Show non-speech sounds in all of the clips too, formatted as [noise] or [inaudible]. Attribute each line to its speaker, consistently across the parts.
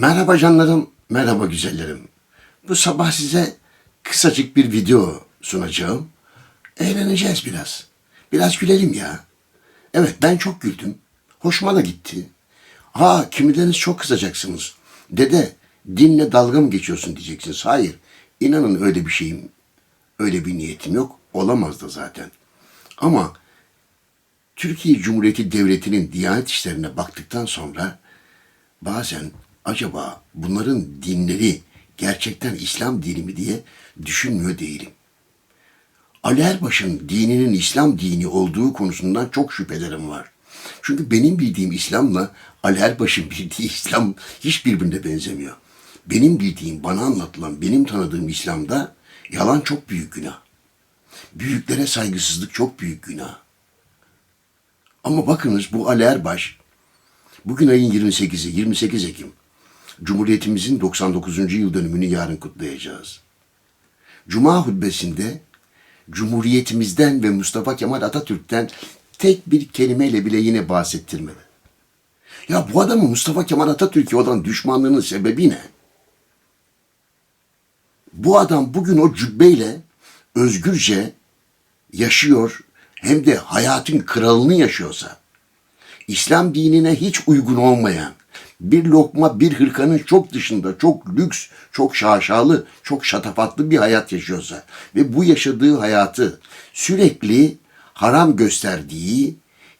Speaker 1: Merhaba canlarım, merhaba güzellerim. Bu sabah size kısacık bir video sunacağım. Eğleneceğiz biraz. Biraz gülelim ya. Evet ben çok güldüm. Hoşuma da gitti. Ha kimileriniz çok kızacaksınız. Dede dinle dalga mı geçiyorsun diyeceksiniz. Hayır. İnanın öyle bir şeyim, öyle bir niyetim yok. Olamaz da zaten. Ama Türkiye Cumhuriyeti Devleti'nin Diyanet işlerine baktıktan sonra bazen acaba bunların dinleri gerçekten İslam dini mi diye düşünmüyor değilim. Ali Erbaş'ın dininin İslam dini olduğu konusundan çok şüphelerim var. Çünkü benim bildiğim İslam'la Ali Erbaş'ın bildiği İslam hiç birbirine benzemiyor. Benim bildiğim, bana anlatılan, benim tanıdığım İslam'da yalan çok büyük günah. Büyüklere saygısızlık çok büyük günah. Ama bakınız bu Ali Erbaş, bugün ayın 28'i, 28 Ekim. Cumhuriyetimizin 99. yıl dönümünü yarın kutlayacağız. Cuma hutbesinde Cumhuriyetimizden ve Mustafa Kemal Atatürk'ten tek bir kelimeyle bile yine bahsettirmedi. Ya bu adamın Mustafa Kemal Atatürk'e olan düşmanlığının sebebi ne? Bu adam bugün o cübbeyle özgürce yaşıyor hem de hayatın kralını yaşıyorsa, İslam dinine hiç uygun olmayan, bir lokma bir hırkanın çok dışında, çok lüks, çok şaşalı, çok şatafatlı bir hayat yaşıyorsa ve bu yaşadığı hayatı sürekli haram gösterdiği,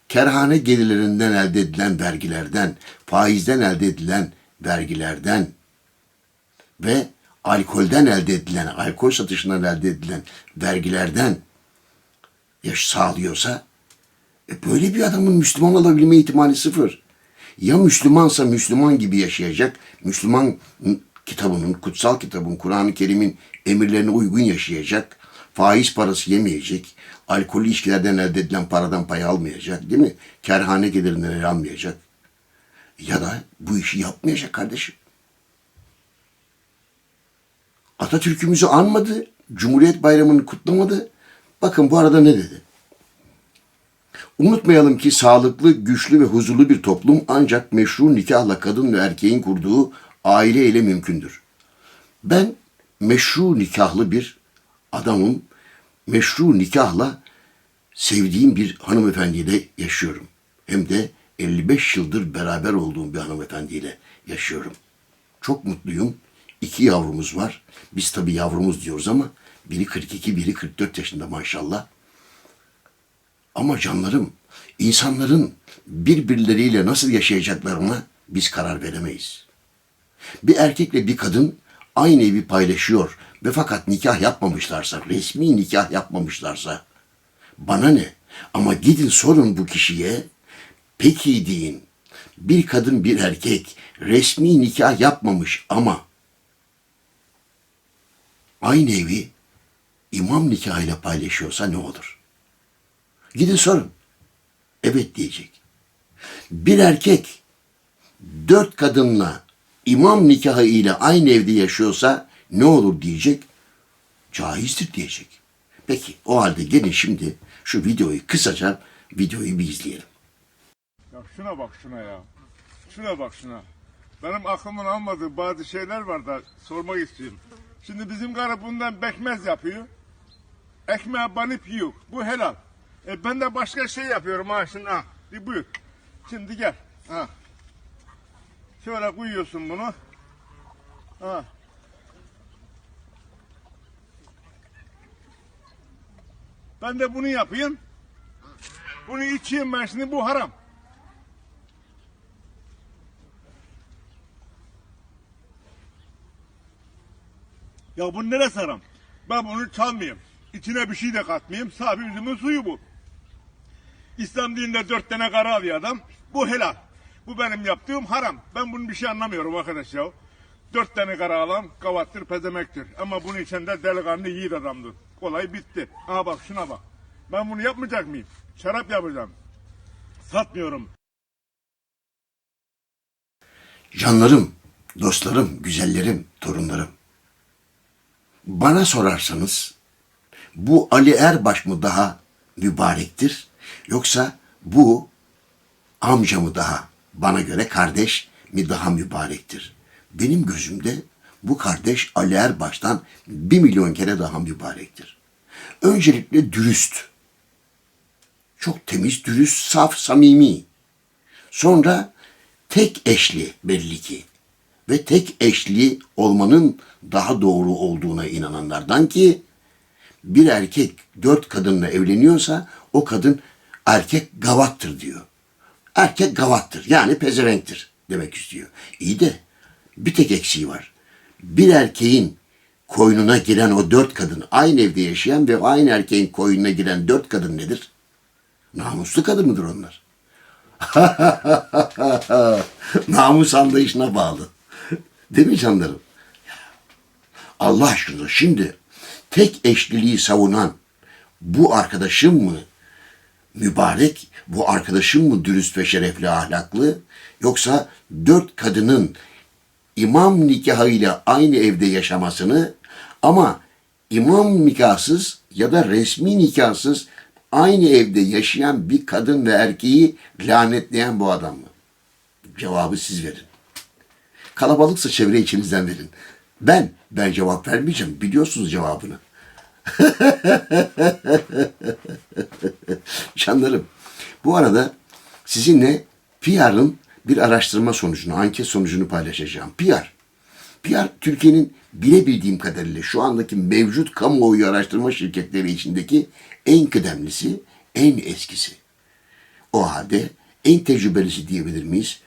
Speaker 1: kerhane gelirlerinden elde edilen vergilerden, faizden elde edilen vergilerden ve alkolden elde edilen, alkol satışından elde edilen vergilerden yaş sağlıyorsa e böyle bir adamın Müslüman olabilme ihtimali sıfır. Ya Müslümansa Müslüman gibi yaşayacak, Müslüman kitabının, kutsal kitabın, Kur'an-ı Kerim'in emirlerine uygun yaşayacak, faiz parası yemeyecek, alkollü içkilerden elde edilen paradan pay almayacak, değil mi? Kerhane gelirinden el almayacak. Ya da bu işi yapmayacak kardeşim. Atatürk'ümüzü anmadı, Cumhuriyet Bayramı'nı kutlamadı. Bakın bu arada ne dedi? Unutmayalım ki sağlıklı, güçlü ve huzurlu bir toplum ancak meşru nikahla kadın ve erkeğin kurduğu aile ile mümkündür. Ben meşru nikahlı bir adamım. Meşru nikahla sevdiğim bir hanımefendiyle yaşıyorum. Hem de 55 yıldır beraber olduğum bir hanımefendiyle yaşıyorum. Çok mutluyum. İki yavrumuz var. Biz tabii yavrumuz diyoruz ama biri 42, biri 44 yaşında maşallah. Ama canlarım, insanların birbirleriyle nasıl yaşayacaklarına biz karar veremeyiz. Bir erkekle bir kadın aynı evi paylaşıyor ve fakat nikah yapmamışlarsa, resmi nikah yapmamışlarsa bana ne? Ama gidin sorun bu kişiye, peki deyin, bir kadın bir erkek resmi nikah yapmamış ama aynı evi imam nikahıyla paylaşıyorsa ne olur? Gidin sorun. Evet diyecek. Bir erkek dört kadınla imam nikahı ile aynı evde yaşıyorsa ne olur diyecek? Caizdir diyecek. Peki o halde gelin şimdi şu videoyu kısaca videoyu bir izleyelim.
Speaker 2: Ya şuna bak şuna ya. Şuna bak şuna. Benim aklımın almadığı bazı şeyler var da sormak istiyorum. Şimdi bizim karı bundan bekmez yapıyor. Ekmeğe banıp yiyor. Bu helal. E ben de başka şey yapıyorum ha şimdi ha. Bir buyur. Şimdi gel. Ha. Şöyle koyuyorsun bunu. Ha. Ben de bunu yapayım. Bunu içeyim ben şimdi bu haram. Ya bu neresi haram? Ben bunu çalmayayım. İçine bir şey de katmayayım. Sadece üzümün suyu bu. İslam dininde dört tane karı alıyor adam. Bu helal. Bu benim yaptığım haram. Ben bunun bir şey anlamıyorum arkadaş ya. Dört tane karı alan kavattır pezemektir. Ama bunun içinde delikanlı yiğit adamdır. Olay bitti. Aha bak şuna bak. Ben bunu yapmayacak mıyım? Şarap yapacağım. Satmıyorum.
Speaker 1: Canlarım, dostlarım, güzellerim, torunlarım. Bana sorarsanız bu Ali Erbaş mı daha mübarektir yoksa bu amca mı daha bana göre kardeş mi daha mübarektir? benim gözümde bu kardeş Ali Erbaş'tan bir milyon kere daha mübarektir. Öncelikle dürüst. Çok temiz, dürüst, saf, samimi. Sonra tek eşli belli ki. Ve tek eşli olmanın daha doğru olduğuna inananlardan ki bir erkek dört kadınla evleniyorsa o kadın erkek gavattır diyor. Erkek gavattır yani pezevenktir demek istiyor. İyi de bir tek eksiği var. Bir erkeğin koynuna giren o dört kadın aynı evde yaşayan ve aynı erkeğin koynuna giren dört kadın nedir? Namuslu kadın mıdır onlar? [laughs] Namus anlayışına bağlı. Değil mi canlarım? Allah aşkına şimdi tek eşliliği savunan bu arkadaşım mı mübarek, bu arkadaşım mı dürüst ve şerefli ahlaklı yoksa dört kadının imam nikahıyla aynı evde yaşamasını ama imam nikahsız ya da resmi nikahsız aynı evde yaşayan bir kadın ve erkeği lanetleyen bu adam mı? Cevabı siz verin. Kalabalıksa çevre içinizden verin. Ben, ben cevap vermeyeceğim. Biliyorsunuz cevabını. [laughs] Canlarım, bu arada sizinle PR'ın bir araştırma sonucunu, anket sonucunu paylaşacağım. PR. PR, Türkiye'nin bilebildiğim kadarıyla şu andaki mevcut kamuoyu araştırma şirketleri içindeki en kıdemlisi, en eskisi. O halde en tecrübelisi diyebilir miyiz?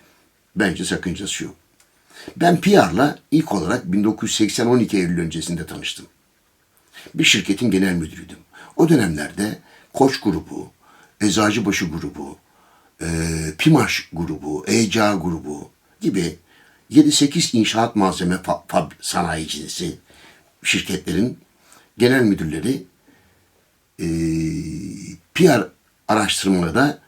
Speaker 1: Bence sakıncası yok. Ben PR'la ilk olarak 1980-12 Eylül öncesinde tanıştım. Bir şirketin genel müdürüydüm. O dönemlerde Koç grubu, Eczacıbaşı grubu, e, Pimaş grubu, ECA grubu gibi 7-8 inşaat malzeme fa- fab sanayicisi şirketlerin genel müdürleri e, PR araştırmalarda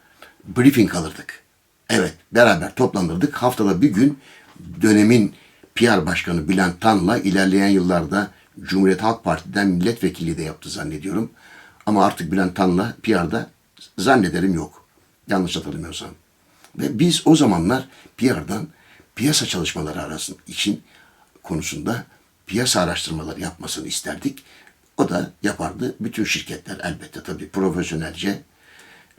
Speaker 1: briefing alırdık. Evet, beraber toplanırdık. Haftada bir gün dönemin PR Başkanı Bülent Tan'la ilerleyen yıllarda Cumhuriyet Halk Parti'den milletvekili de yaptı zannediyorum. Ama artık Bülent Tan'la PR'da zannederim yok. Yanlış hatırlamıyorsam. Ve biz o zamanlar PR'dan piyasa çalışmaları arasında için konusunda piyasa araştırmaları yapmasını isterdik. O da yapardı. Bütün şirketler elbette tabii profesyonelce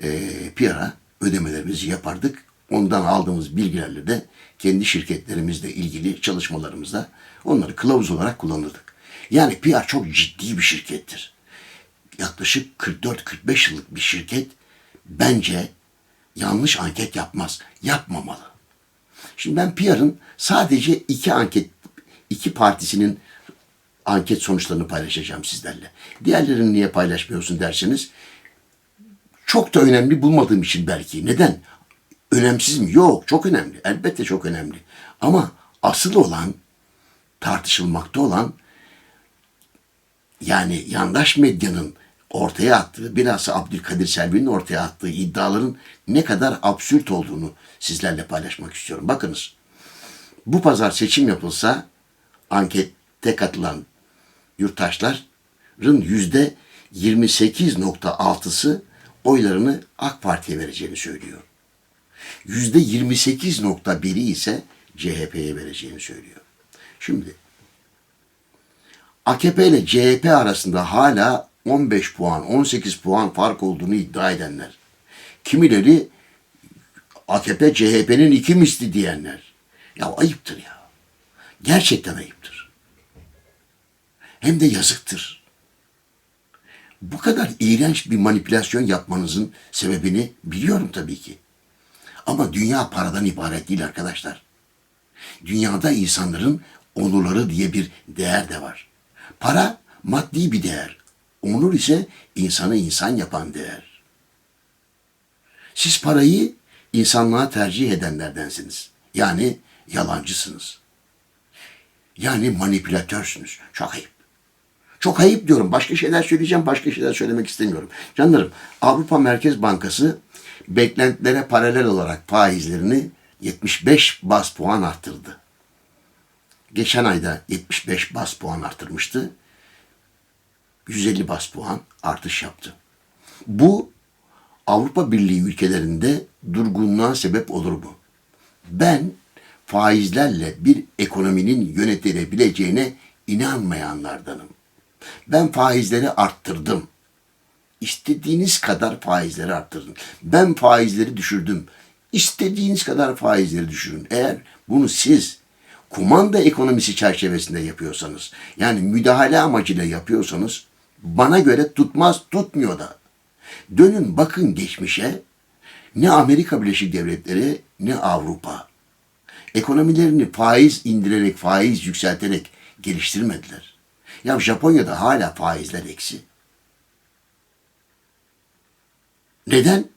Speaker 1: e, PR'a ödemelerimizi yapardık. Ondan aldığımız bilgilerle de kendi şirketlerimizle ilgili çalışmalarımızda onları kılavuz olarak kullanırdık. Yani PR çok ciddi bir şirkettir. Yaklaşık 44-45 yıllık bir şirket bence yanlış anket yapmaz, yapmamalı. Şimdi ben PR'ın sadece iki anket, iki partisinin anket sonuçlarını paylaşacağım sizlerle. Diğerlerini niye paylaşmıyorsun derseniz çok da önemli bulmadığım için belki. Neden? Önemsiz mi? Yok, çok önemli. Elbette çok önemli. Ama asıl olan, tartışılmakta olan yani yandaş medyanın ortaya attığı, bilhassa Abdülkadir Selvi'nin ortaya attığı iddiaların ne kadar absürt olduğunu sizlerle paylaşmak istiyorum. Bakınız, bu pazar seçim yapılsa ankette katılan yurttaşların yüzde 28.6'sı oylarını AK Parti'ye vereceğini söylüyor. Yüzde 28.1'i ise CHP'ye vereceğini söylüyor. Şimdi AKP ile CHP arasında hala 15 puan, 18 puan fark olduğunu iddia edenler. Kimileri AKP CHP'nin iki misli diyenler. Ya ayıptır ya. Gerçekten ayıptır. Hem de yazıktır. Bu kadar iğrenç bir manipülasyon yapmanızın sebebini biliyorum tabii ki. Ama dünya paradan ibaret değil arkadaşlar. Dünyada insanların onurları diye bir değer de var. Para maddi bir değer. Onur ise insanı insan yapan değer. Siz parayı insanlığa tercih edenlerdensiniz. Yani yalancısınız. Yani manipülatörsünüz. Çok ayıp. Çok ayıp diyorum. Başka şeyler söyleyeceğim, başka şeyler söylemek istemiyorum. Canlarım, Avrupa Merkez Bankası beklentilere paralel olarak faizlerini 75 bas puan arttırdı. Geçen ayda 75 bas puan arttırmıştı. 150 bas puan artış yaptı. Bu Avrupa Birliği ülkelerinde durgunluğa sebep olur mu? Ben faizlerle bir ekonominin yönetilebileceğine inanmayanlardanım. Ben faizleri arttırdım. İstediğiniz kadar faizleri arttırın. Ben faizleri düşürdüm. İstediğiniz kadar faizleri düşürün. Eğer bunu siz kumanda ekonomisi çerçevesinde yapıyorsanız, yani müdahale amacıyla yapıyorsanız bana göre tutmaz, tutmuyor da. Dönün bakın geçmişe ne Amerika Birleşik Devletleri ne Avrupa ekonomilerini faiz indirerek, faiz yükselterek geliştirmediler. Ya Japonya'da hala faizler eksi. Neden?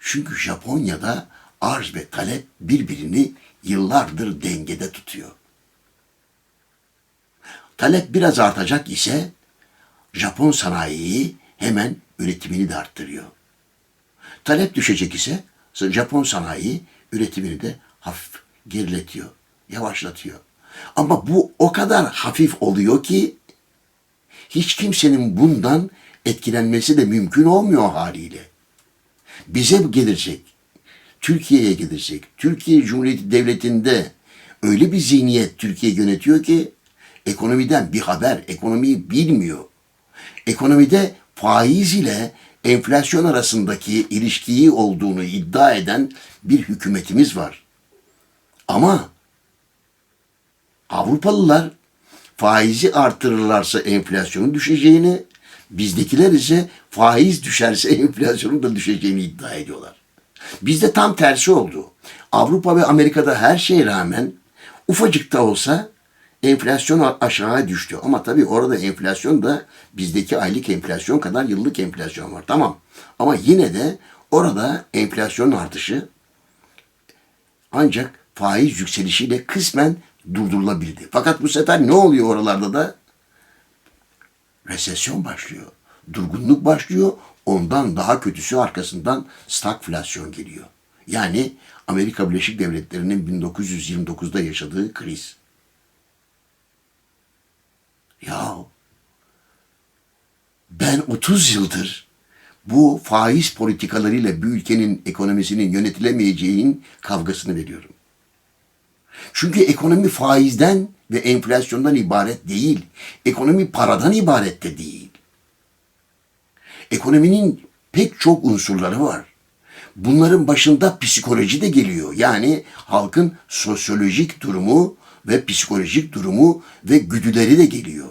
Speaker 1: Çünkü Japonya'da arz ve talep birbirini yıllardır dengede tutuyor. Talep biraz artacak ise Japon sanayiyi hemen üretimini de arttırıyor. Talep düşecek ise Japon sanayi üretimini de hafif geriletiyor, yavaşlatıyor. Ama bu o kadar hafif oluyor ki hiç kimsenin bundan etkilenmesi de mümkün olmuyor haliyle. Bize gelirsek, Türkiye'ye gelirsek, Türkiye Cumhuriyeti Devleti'nde öyle bir zihniyet Türkiye yönetiyor ki ekonomiden bir haber, ekonomiyi bilmiyor. Ekonomide faiz ile enflasyon arasındaki ilişkiyi olduğunu iddia eden bir hükümetimiz var. Ama Avrupalılar faizi artırırlarsa enflasyonun düşeceğini, bizdekiler ise faiz düşerse [laughs] enflasyonun da düşeceğini iddia ediyorlar. Bizde tam tersi oldu. Avrupa ve Amerika'da her şeye rağmen ufacık da olsa enflasyon aşağıya düştü. Ama tabii orada enflasyon da bizdeki aylık enflasyon kadar yıllık enflasyon var. Tamam. Ama yine de orada enflasyon artışı ancak faiz yükselişiyle kısmen durdurulabildi. Fakat bu sefer ne oluyor oralarda da? Resesyon başlıyor. Durgunluk başlıyor. Ondan daha kötüsü arkasından stagflasyon geliyor. Yani Amerika Birleşik Devletleri'nin 1929'da yaşadığı kriz. Ya ben 30 yıldır bu faiz politikalarıyla bir ülkenin ekonomisinin yönetilemeyeceğinin kavgasını veriyorum. Çünkü ekonomi faizden ve enflasyondan ibaret değil. Ekonomi paradan ibaret de değil. Ekonominin pek çok unsurları var. Bunların başında psikoloji de geliyor. Yani halkın sosyolojik durumu ve psikolojik durumu ve güdüleri de geliyor.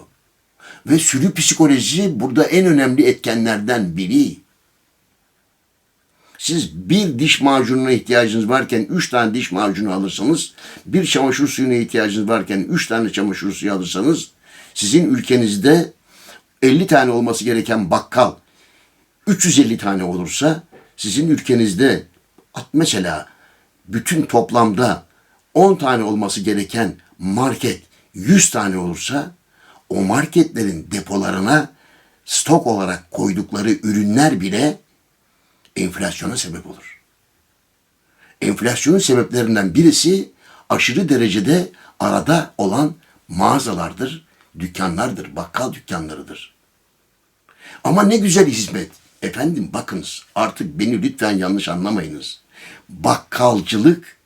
Speaker 1: Ve sürü psikolojisi burada en önemli etkenlerden biri. Siz bir diş macununa ihtiyacınız varken üç tane diş macunu alırsanız, bir çamaşır suyuna ihtiyacınız varken üç tane çamaşır suyu alırsanız, sizin ülkenizde 50 tane olması gereken bakkal 350 tane olursa, sizin ülkenizde mesela bütün toplamda 10 tane olması gereken market 100 tane olursa, o marketlerin depolarına stok olarak koydukları ürünler bile enflasyona sebep olur. Enflasyonun sebeplerinden birisi aşırı derecede arada olan mağazalardır, dükkanlardır, bakkal dükkanlarıdır. Ama ne güzel hizmet. Efendim bakınız artık beni lütfen yanlış anlamayınız. Bakkalcılık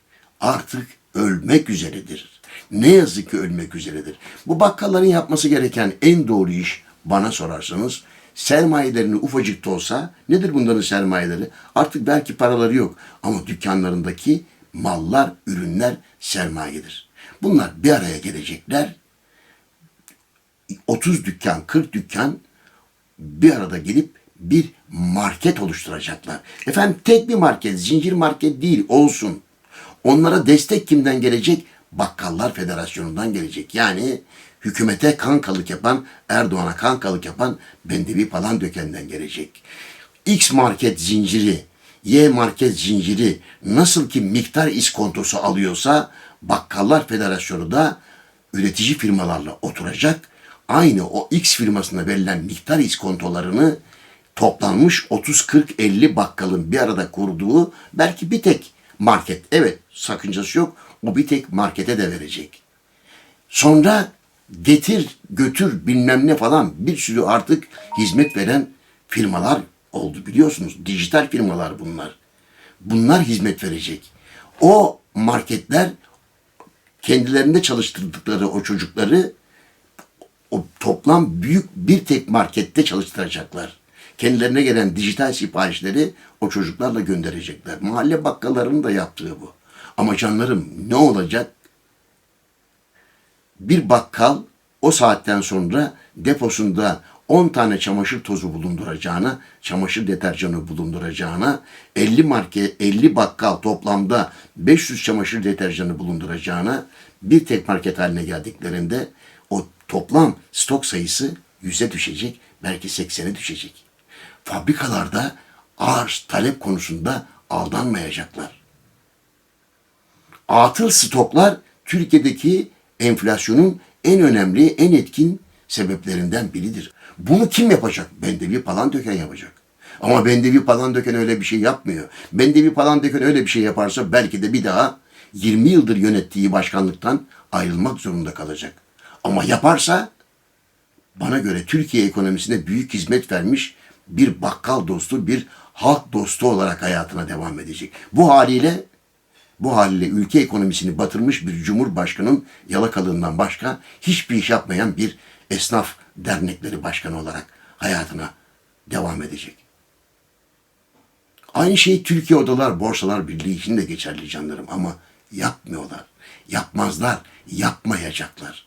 Speaker 1: artık ölmek üzeredir. Ne yazık ki ölmek üzeredir. Bu bakkalların yapması gereken en doğru iş bana sorarsanız sermayelerini ufacık da olsa nedir bunların sermayeleri? Artık belki paraları yok ama dükkanlarındaki mallar, ürünler sermayedir. Bunlar bir araya gelecekler. 30 dükkan, 40 dükkan bir arada gelip bir market oluşturacaklar. Efendim tek bir market, zincir market değil olsun. Onlara destek kimden gelecek? Bakkallar Federasyonu'ndan gelecek. Yani hükümete kankalık yapan, Erdoğan'a kankalık yapan Bendevi falan dökenden gelecek. X market zinciri, Y market zinciri nasıl ki miktar iskontosu alıyorsa Bakkallar Federasyonu da üretici firmalarla oturacak. Aynı o X firmasına verilen miktar iskontolarını toplanmış 30 40 50 bakkalın bir arada kurduğu belki bir tek market. Evet, sakıncası yok. O bir tek markete de verecek. Sonra getir götür bilmem ne falan bir sürü artık hizmet veren firmalar oldu biliyorsunuz. Dijital firmalar bunlar. Bunlar hizmet verecek. O marketler kendilerinde çalıştırdıkları o çocukları o toplam büyük bir tek markette çalıştıracaklar. Kendilerine gelen dijital siparişleri o çocuklarla gönderecekler. Mahalle bakkallarının da yaptığı bu. Ama canlarım ne olacak? Bir bakkal o saatten sonra deposunda 10 tane çamaşır tozu bulunduracağına, çamaşır deterjanı bulunduracağına, 50 marke, 50 bakkal toplamda 500 çamaşır deterjanı bulunduracağına bir tek market haline geldiklerinde o toplam stok sayısı 100'e düşecek, belki 80'e düşecek. Fabrikalarda arz talep konusunda aldanmayacaklar. Atıl stoklar Türkiye'deki enflasyonun en önemli, en etkin sebeplerinden biridir. Bunu kim yapacak? Bendevi Palandöken yapacak. Ama Bendevi Palandöken öyle bir şey yapmıyor. Bendevi Palandöken öyle bir şey yaparsa belki de bir daha 20 yıldır yönettiği başkanlıktan ayrılmak zorunda kalacak. Ama yaparsa bana göre Türkiye ekonomisine büyük hizmet vermiş bir bakkal dostu, bir halk dostu olarak hayatına devam edecek. Bu haliyle bu haliyle ülke ekonomisini batırmış bir cumhurbaşkanının yalakalığından başka hiçbir iş yapmayan bir esnaf dernekleri başkanı olarak hayatına devam edecek. Aynı şey Türkiye Odalar Borsalar Birliği için de geçerli canlarım ama yapmıyorlar. Yapmazlar, yapmayacaklar.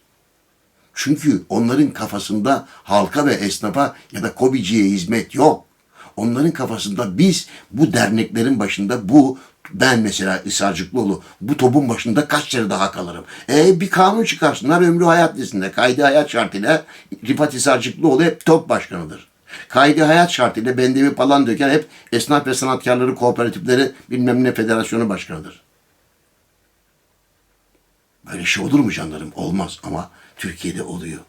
Speaker 1: Çünkü onların kafasında halka ve esnafa ya da kobiciye hizmet yok. Onların kafasında biz bu derneklerin başında bu ben mesela Isarcıklıoğlu bu topun başında kaç kere daha kalırım. E bir kanun çıkarsınlar ömrü hayat listesinde. Kaydı hayat şartıyla Rifat Isarcıklıoğlu hep top başkanıdır. Kaydı hayat şartıyla Bendevi falan döken hep esnaf ve sanatkarları kooperatifleri bilmem ne federasyonu başkanıdır. Böyle şey olur mu canlarım? Olmaz ama Türkiye'de oluyor.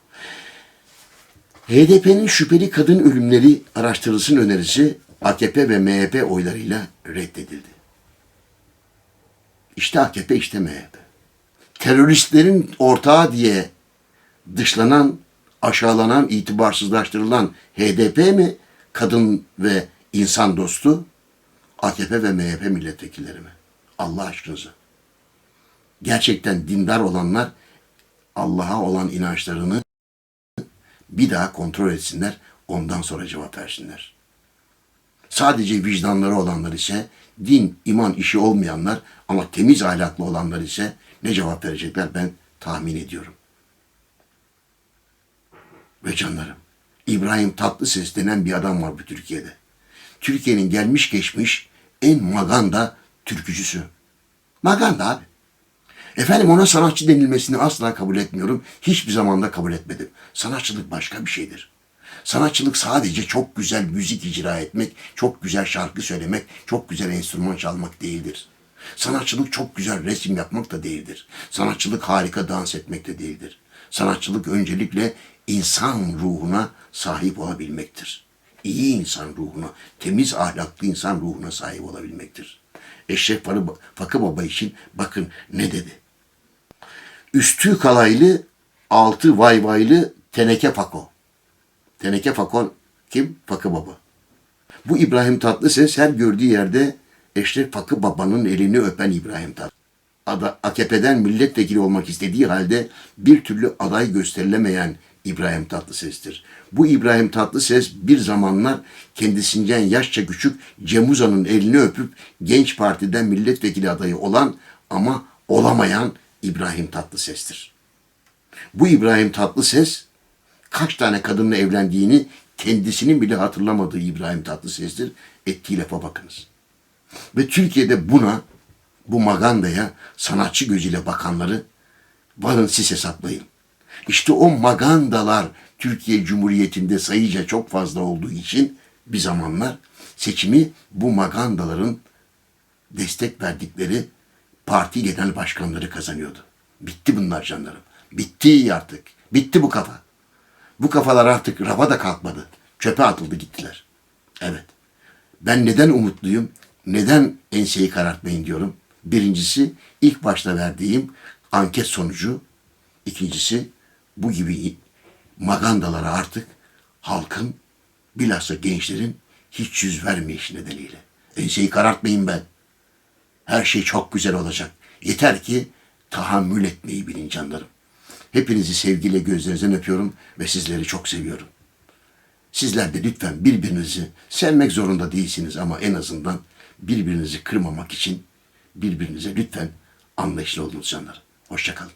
Speaker 1: HDP'nin şüpheli kadın ölümleri araştırılsın önerisi AKP ve MHP oylarıyla reddedildi. İşte AKP işte MHP. Teröristlerin ortağı diye dışlanan, aşağılanan, itibarsızlaştırılan HDP mi kadın ve insan dostu? AKP ve MHP milletvekilleri mi? Allah aşkınıza. Gerçekten dindar olanlar Allah'a olan inançlarını bir daha kontrol etsinler, ondan sonra cevap versinler. Sadece vicdanları olanlar ise din, iman işi olmayanlar ama temiz ahlaklı olanlar ise ne cevap verecekler ben tahmin ediyorum. Ve canlarım, İbrahim Tatlıses denen bir adam var bu Türkiye'de. Türkiye'nin gelmiş geçmiş en maganda türkücüsü. Maganda abi. Efendim ona sanatçı denilmesini asla kabul etmiyorum. Hiçbir zaman da kabul etmedim. Sanatçılık başka bir şeydir. Sanatçılık sadece çok güzel müzik icra etmek, çok güzel şarkı söylemek, çok güzel enstrüman çalmak değildir. Sanatçılık çok güzel resim yapmak da değildir. Sanatçılık harika dans etmek de değildir. Sanatçılık öncelikle insan ruhuna sahip olabilmektir. İyi insan ruhuna, temiz ahlaklı insan ruhuna sahip olabilmektir. Eşref Fakı Baba için bakın ne dedi. Üstü kalaylı, altı vayvaylı teneke fako. Teneke Fakon kim? Fakı Baba. Bu İbrahim Tatlıses her gördüğü yerde Eşref Fakı Baba'nın elini öpen İbrahim Tatlıses. Ada, AKP'den milletvekili olmak istediği halde bir türlü aday gösterilemeyen İbrahim Tatlıses'tir. Bu İbrahim Tatlıses bir zamanlar kendisinden yaşça küçük Cem Uzan'ın elini öpüp Genç Parti'den milletvekili adayı olan ama olamayan İbrahim Tatlıses'tir. Bu İbrahim Tatlıses kaç tane kadınla evlendiğini kendisinin bile hatırlamadığı İbrahim Tatlıses'tir. Ettiği lafa bakınız. Ve Türkiye'de buna, bu magandaya sanatçı gözüyle bakanları varın siz hesaplayın. İşte o magandalar Türkiye Cumhuriyeti'nde sayıca çok fazla olduğu için bir zamanlar seçimi bu magandaların destek verdikleri parti genel başkanları kazanıyordu. Bitti bunlar canlarım. Bitti artık. Bitti bu kafa. Bu kafalar artık rafa da kalkmadı. Çöpe atıldı gittiler. Evet. Ben neden umutluyum? Neden enseyi karartmayın diyorum? Birincisi ilk başta verdiğim anket sonucu. İkincisi bu gibi magandalara artık halkın bilhassa gençlerin hiç yüz vermeyişi nedeniyle. Enseyi karartmayın ben. Her şey çok güzel olacak. Yeter ki tahammül etmeyi bilin canlarım. Hepinizi sevgiyle gözlerinizden öpüyorum ve sizleri çok seviyorum. Sizler de lütfen birbirinizi sevmek zorunda değilsiniz ama en azından birbirinizi kırmamak için birbirinize lütfen anlayışlı olunuz canlar. Hoşçakalın.